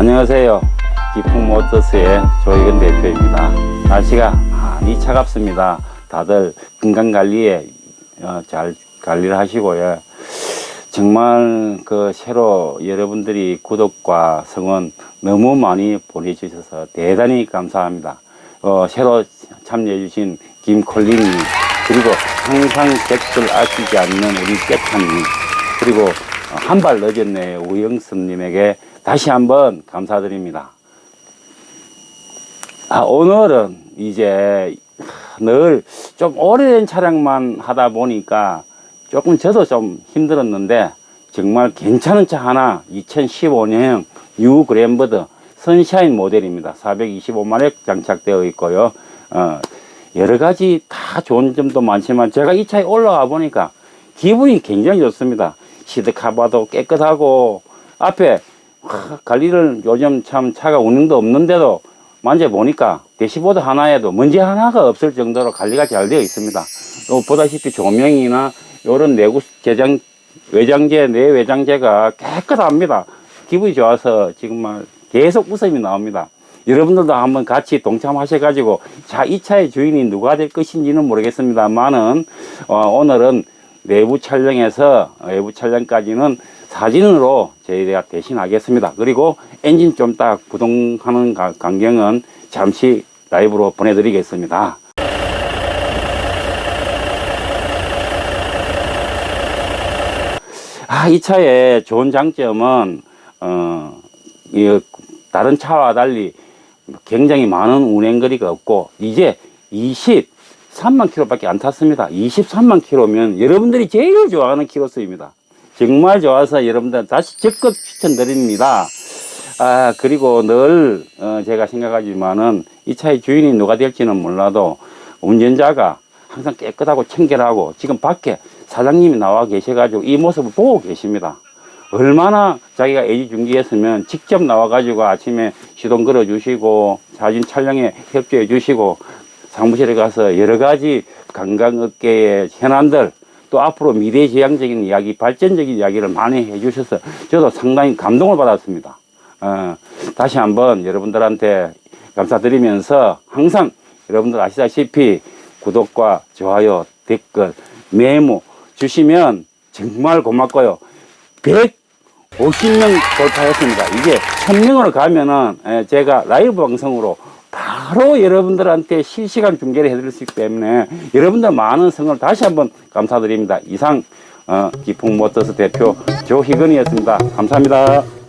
안녕하세요. 기풍 모터스의 조희근 대표입니다. 날씨가 많이 차갑습니다. 다들 건강 관리에 어, 잘 관리를 하시고요. 정말 그 새로 여러분들이 구독과 성원 너무 많이 보내주셔서 대단히 감사합니다. 어, 새로 참여해주신 김콜린님 그리고 항상 댓글 아끼지 않는 우리 깨탄님 그리고 한 발 늦었네 우영섭님에게 다시 한번 감사드립니다. 아, 오늘은 이제 늘 좀 오래된 차량만 하다 보니까 조금 저도 좀 힘들었는데 정말 괜찮은 차 하나 2015년형 뉴 그랜버드 선샤인 모델입니다. 425마력 장착되어 있고요. 어, 여러 가지 다 좋은 점도 많지만 제가 이 차에 올라와 보니까 기분이 굉장히 좋습니다. 시드 카바도 깨끗하고 앞에 하, 관리를 요즘 참 차가 운행도 없는데도 만져보니까 대시보드 하나에도 먼지 하나가 없을 정도로 관리가 잘 되어 있습니다. 또 보다시피 조명이나 이런 내구 개장 외장재 내외장재가 깨끗합니다. 기분이 좋아서 정말 계속 웃음이 나옵니다. 여러분들도 한번 같이 동참하셔가지고 자 이 차의 주인이 누가 될 것인지는 모르겠습니다만은 어, 오늘은 내부 촬영에서 외부 촬영까지는 사진으로 저희가 대신하겠습니다. 그리고 엔진 좀딱 구동하는 가- 광경은 잠시 라이브로 보내드리겠습니다. 아, 이 차의 좋은 장점은, 어, 이, 다른 차와 달리 굉장히 많은 운행거리가 없고, 이제 23만 킬로밖에 안 탔습니다. 23만 킬로면 여러분들이 제일 좋아하는 킬로수입니다. 정말 좋아서 여러분들 다시 적극 추천드립니다. 아, 그리고 늘, 어, 제가 생각하지만은 이 차의 주인이 누가 될지는 몰라도 운전자가 항상 깨끗하고 청결하고 지금 밖에 사장님이 나와 계셔가지고 이 모습을 보고 계십니다. 얼마나 자기가 애지중지했으면 직접 나와가지고 아침에 시동 걸어주시고 사진 촬영에 협조해 주시고 사무실에 가서 여러 가지 관광업계의 현안들 또 앞으로 미래지향적인 이야기, 발전적인 이야기를 많이 해주셔서 저도 상당히 감동을 받았습니다. 어, 다시 한번 여러분들한테 감사드리면서 항상 여러분들 아시다시피 구독과 좋아요, 댓글, 메모 주시면 정말 고맙고요. 150명 돌파했습니다. 이게 1000명으로 가면은 에, 제가 라이브 방송으로 바로 여러분들한테 실시간 중계를 해드릴 수 있기 때문에 여러분들 많은 성을 다시 한번 감사드립니다. 이상 어, 기풍 모터스 대표 조희근이었습니다. 감사합니다.